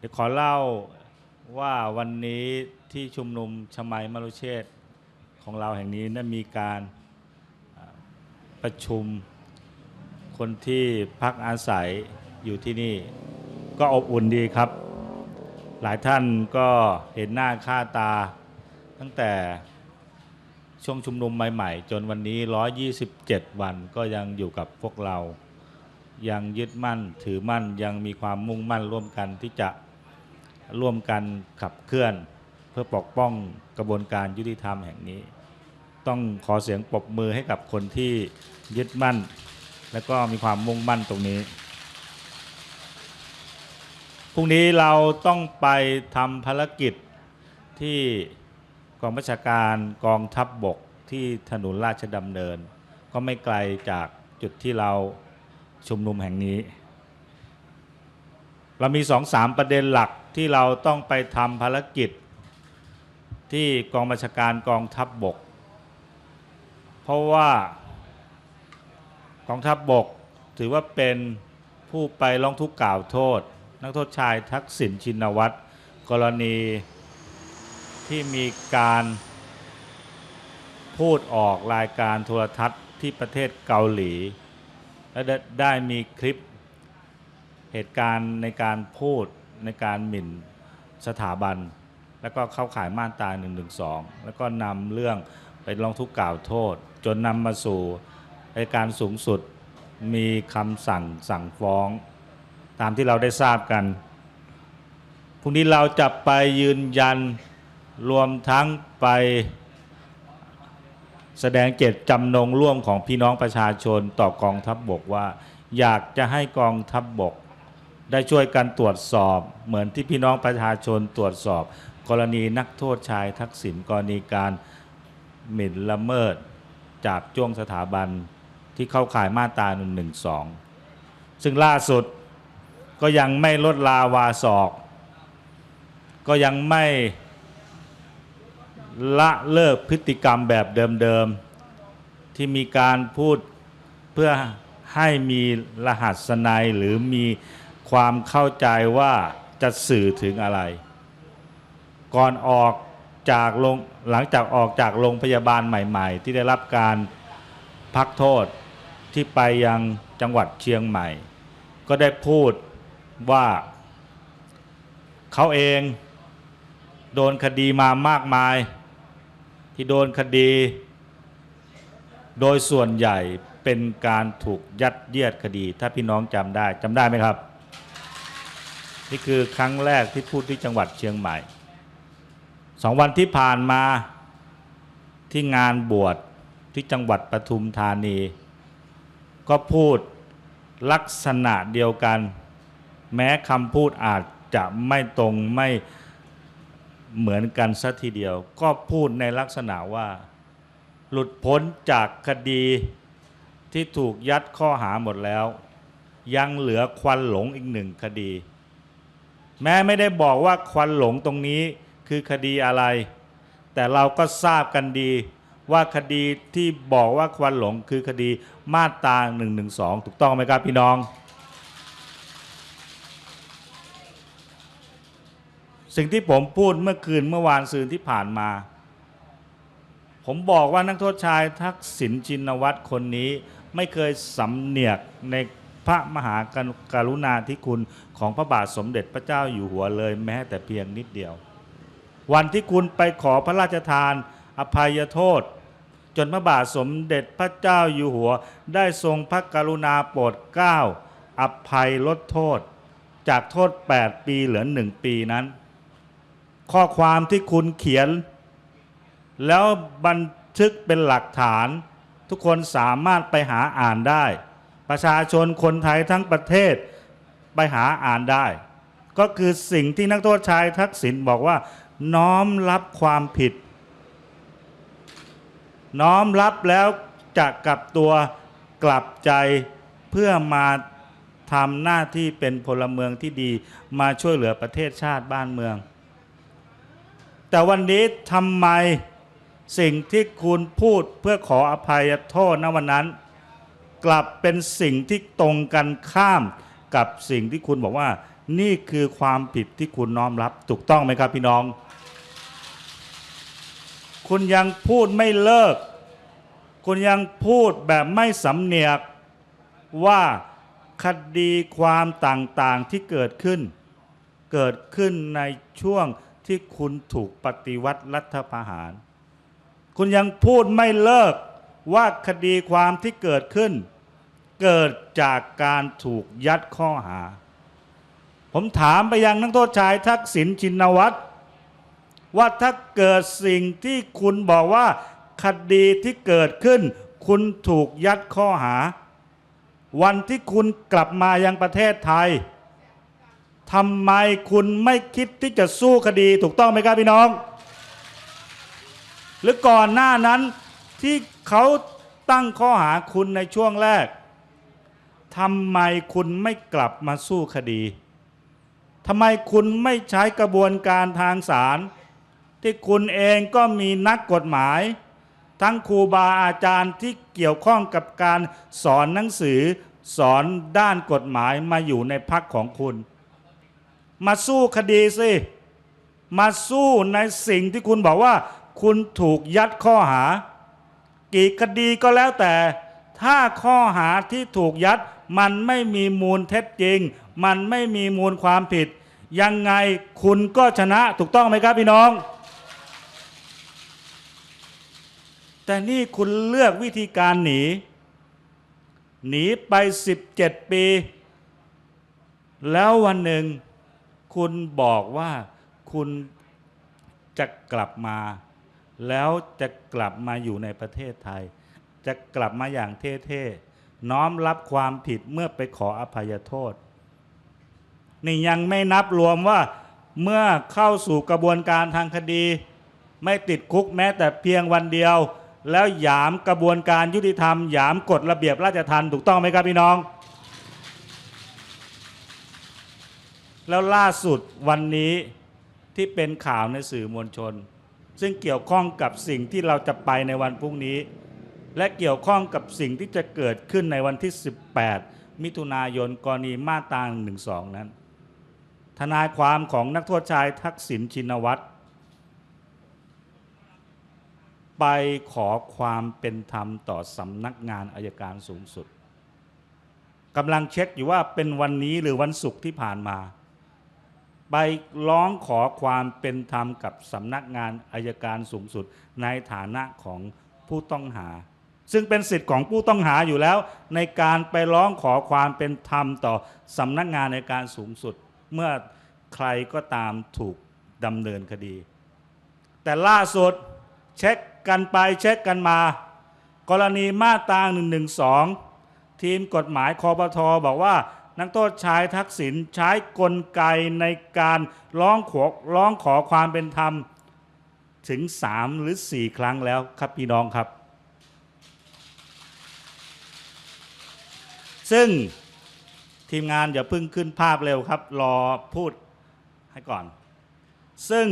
เดี๋ยวขอเล่าว่าวันนี้ที่ชุมนุมชมัยมรุเชษฐ์ของเราแห่งนี้ได้นมีการประชุมคนที่พักอาศัยอยู่ที่นี่ ก็อบอุ่นดีครับ หลายท่านก็เห็นหน้าค่าตา ตั้งแต่ช่วงชุมนุมใหม่ๆ จนวันนี้ 127 วันก็ยังอยู่กับพวกเรา ยังยึดมั่นถือมั่นยังมีความมุ่งมั่นร่วมกันที่จะ ร่วมกันขับเคลื่อน เพื่อปกป้องกระบวนการยุติธรรมแห่งนี้ ต้องขอเสียงปรบมือให้กับคนที่ยึดมั่น และก็มีความมุ่งมั่นตรงนี้พรุ่งนี้เราต้องไปทำภารกิจที่กองบัญชาการกองทัพบบกที่ถนนราชดำเนิน ก็ไม่ไกลจากจุดที่เราชุมนุมแห่งนี้ เรามีสองสามประเด็นหลักที่เราต้องไปทำภารกิจ ที่กองบัญชาการกองทัพบบก เพราะว่ากองทัพบบกถือว่าเป็นผู้ไปร้องทุกข์กล่าวโทษ นักโทษชายทักษิณชินวัตรกรณีที่มีการพูดออกรายการโทรทัศน์ที่ประเทศเกาหลี และได้ได้มีคลิป เหตุการณ์ในการพูดในการหมิ่นสถาบัน แล้วก็เข้าข่ายมาตรา1นึแล้วก็นำเรื่องไปร้องทุกข์กล่าวโทษ จนนำมาสู่อัยการสูงสุดมีคำสั่งสั่งฟ้อง ตามที่เราได้ทราบกันพรุ่งนี้เราจะไปยืนยันรวมทั้งไปแสดงเจตจำนงร่วมของพี่น้องประชาชนต่อกองทัพบบกว่า อยากจะให้กองทัพบบก ได้ช่วยกันตรวจสอบ เหมือนที่พี่น้องประชาชนตรวจสอบ กรณีนักโทษชายทักษิณกรณีการหมิ่นละเมิดจากจ้วงสถาบันที่เข้าข่ายมาตรา1นึซึ่งล่าสุดก็ยังไม่ลดลาวาศอก ก็ยังไม่ละเลิกพฤติกรรมแบบเดิมๆ ที่มีการพูดเพื่อให้มีรหัสนัยหรือมี ความเข้าใจว่าจะสื่อถึงอะไร ก่อนออกจากโรงหลังจากออกจากโรงพยาบาลใหม่ ๆ ที่ได้รับการพักโทษที่ไปยังจังหวัดเชียงใหม่ ก็ได้พูดว่าเขาเองโดนคดีมามากมาย ที่โดนคดี โดยส่วนใหญ่เป็นการถูกยัดเยียดคดี ถ้าพี่น้องจำได้จำได้ไหมครับ นี่คือครั้งแรกที่พูดที่จังหวัดเชียงใหม่สองวันที่ผ่านมาที่งานบวชที่จังหวัดปทุมธานี ก็พูดลักษณะเดียวกัน แม้คำพูดอาจจะไม่ตรงไม่เหมือนกันสัทีเดียว ก็พูดในลักษณะว่า หลุดพ้นจากคดีที่ถูกยัดข้อหาหมดแล้ว ยังเหลือควันหลงอีกหนึ่งคดี แม้ไม่ได้บอกว่าควันหลงตรงนี้คือคดีอะไร แต่เราก็ทราบกันดี ว่าคดีที่บอกว่าควันหลงคือคดีมาตรา1นึถูกต้องไหมครับพี่น้อง สิ่งที่ผมพูดเมื่อคืนเมื่อวานซืนที่ผ่านมา ผมบอกว่านักโทษชายทักษิณชินวัตรคนนี้ไม่เคยสำเนียกใน พระมหากรุณาธิคุณของพระบาทสมเด็จพระเจ้าอยู่หัวเลยแม้แต่เพียงนิดเดียว วันที่คุณไปขอพระราชทาน อภัยโทษ จนพระบาทสมเด็จพระเจ้าอยู่หัว ได้ทรงพระกรุณาโปรดเกล้าอภัยลดโทษ จากโทษ 8 ปีเหลือ1ปีนั้น ข้อความที่คุณเขียน แล้วบันทึกเป็นหลักฐาน ทุกคนสามารถไปหาอ่านได้ ประชาชนคนไทยทั้งประเทศไปหาอ่านได้ ก็คือสิ่งที่นักโทษชายทักษิณบอกว่า น้อมรับความผิด น้อมรับแล้วจะกลับตัวกลับใจเพื่อมาทำหน้าที่เป็นพลเมืองที่ดีมาช่วยเหลือประเทศชาติบ้านเมือง แต่วันนี้ทำไมสิ่งที่คุณพูดเพื่อขออภัยโทษณวันนั้น กลับเป็นสิ่งที่ตรงกันข้ามกับสิ่งที่คุณบอกว่า นี่คือความผิดที่คุณน้อมรับ ถูกต้องไหมครับพี่น้อง คุณยังพูดไม่เลิก คุณยังพูดแบบไม่สำเนียกว่าคดีความต่างๆที่เกิดขึ้น เกิดขึ้นในช่วงที่คุณถูกปฏิวัติรัฐประหาร คุณยังพูดไม่เลิก ว่าคดีความที่เกิดขึ้น เกิดจากการถูกยัดข้อหา ผมถามไปยังนักโทษชายทักษิณชินวัตรว่าถ้าเกิดสิ่งที่คุณบอกว่าคดีที่เกิดขึ้น คุณถูกยัดข้อหา วันที่คุณกลับมายังประเทศไทยทำไมคุณไม่คิดที่จะสู้คดีถูกต้องไหมครับพี่น้อง หรือก่อนหน้านั้นที่ เขาตั้งข้อหาคุณในช่วงแรกทำไมคุณไม่กลับมาสู้คดีทำไมคุณไม่ใช้กระบวนการทางศาลที่คุณเองก็มีนักกฎหมาย ทั้งครูบาอาจารย์ที่เกี่ยวข้องกับการสอนหนังสือสอนด้านกฎหมายมาอยู่ในพักของคุณ มาสู้คดีสิ มาสู้ในสิ่งที่คุณบอกว่า คุณถูกยัดข้อหา กี่คดีก็แล้วแต่ ถ้าข้อหาที่ถูกยัด มันไม่มีมูลเท็จจริง มันไม่มีมูลความผิด ยังไงคุณก็ชนะถูกต้องไหมครับพี่น้อง แต่นี่คุณเลือกวิธีการหนี หนีไป 17 ปี แล้ววันหนึ่งคุณบอกว่าคุณจะกลับมา แล้วจะกลับมาอยู่ในประเทศไทย จะกลับมาอย่างเท่ๆ น้อมรับความผิดเมื่อไปขออภัยโทษ นี่ยังไม่นับรวมว่าเมื่อเข้าสู่กระบวนการทางคดี ไม่ติดคุกแม้แต่เพียงวันเดียว แล้วหยามกระบวนการยุติธรรม หยามกฎระเบียบราชทัณฑ์ถูกต้องไหมครับพี่น้อง แล้วล่าสุดวันนี้ที่เป็นข่าวในสื่อมวลชน ซึ่งเกี่ยวข้องกับสิ่งที่เราจะไปในวันพรุ่งนี้ และเกี่ยวข้องกับสิ่งที่จะเกิดขึ้นในวันที่ 18 มิถุนายนกรณีมาตรา12 นั้น ทนายความของนักโทษชายทักษิณชินวัตรไปขอความเป็นธรรมต่อสำนักงานอายการสูงสุดกำลังเช็คอยู่ว่าเป็นวันนี้หรือวันศุกร์ที่ผ่านมา ไปร้องขอความเป็นธรรมกับสำนักงานอายการสูงสุดในฐานะของผู้ต้องหา ซึ่งเป็นสิทธิ์ของผู้ต้องหาอยู่แล้ว ในการไปร้องขอความเป็นธรรมต่อสำนักงานในการสูงสุด เมื่อใครก็ตามถูกดำเนินคดี แต่ล่าสุดเช็คกันไปเช็คกันมา กรณีมาตรา112 ทีมกฎหมายคอปทบอกว่า นักโทษชายทักษิณใช้กลไกในการร้องขอร้องขอความเป็นธรรม ถึง3หรือ4ครั้งแล้วครับพี่น้องครับ ซึ่งทีมงานอย่าเพิ่งขึ้นภาพเร็วครับ รอพูดให้ก่อน ซึ่ง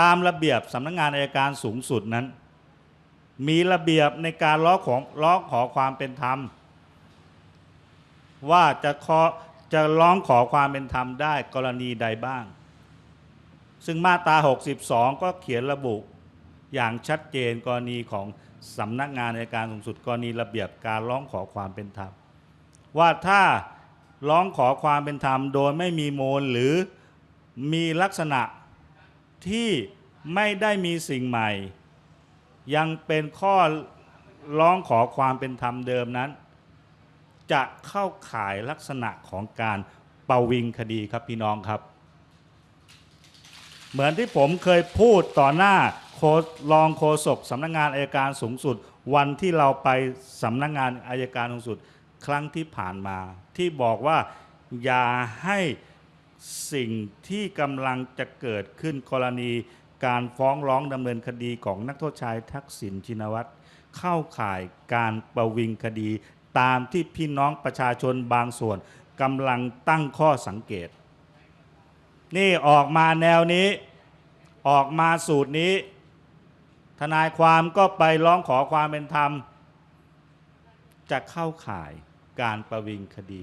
ตามระเบียบสำนักงานอายการสูงสุดนั้น มีระเบียบในการร้องของร้องขอความเป็นธรรม ว่าจะขอจะร้องขอความเป็นธรรมได้กรณีใดบ้าง ซึ่งมาตรา 62 ก็เขียนระบุอย่างชัดเจนกรณีของสำนักงานในการสูงสุดกรณีระเบียบการร้องขอความเป็นธรรม ว่าถ้าร้องขอความเป็นธรรมโดยไม่มีมูลหรือมีลักษณะที่ไม่ได้มีสิ่งใหม่ ยังเป็นข้อร้องขอความเป็นธรรมเดิมนั้น จะเข้าข่ายลักษณะของการประวิงคดีครับพี่น้องครับ เหมือนที่ผมเคยพูดต่อหน้าโครองโฆษกสำนักงานอายการสูงสุด วันที่เราไปสำนักงานอายการสูงสุด ครั้งที่ผ่านมา ที่บอกว่าอย่าให้สิ่งที่กำลังจะเกิดขึ้นกรณีการฟ้องร้องดำเนินคดีของนักโทษชายทักษิณชินวัตรเข้าข่ายการประวิงคดี ตามที่พี่น้องประชาชนบางส่วนกำลังตั้งข้อสังเกต นี่ออกมาแนวนี้ออกมาสูตรนี้ ทนายความก็ไปร้องขอความเป็นธรรม จะเข้าข่ายการประวิงคดี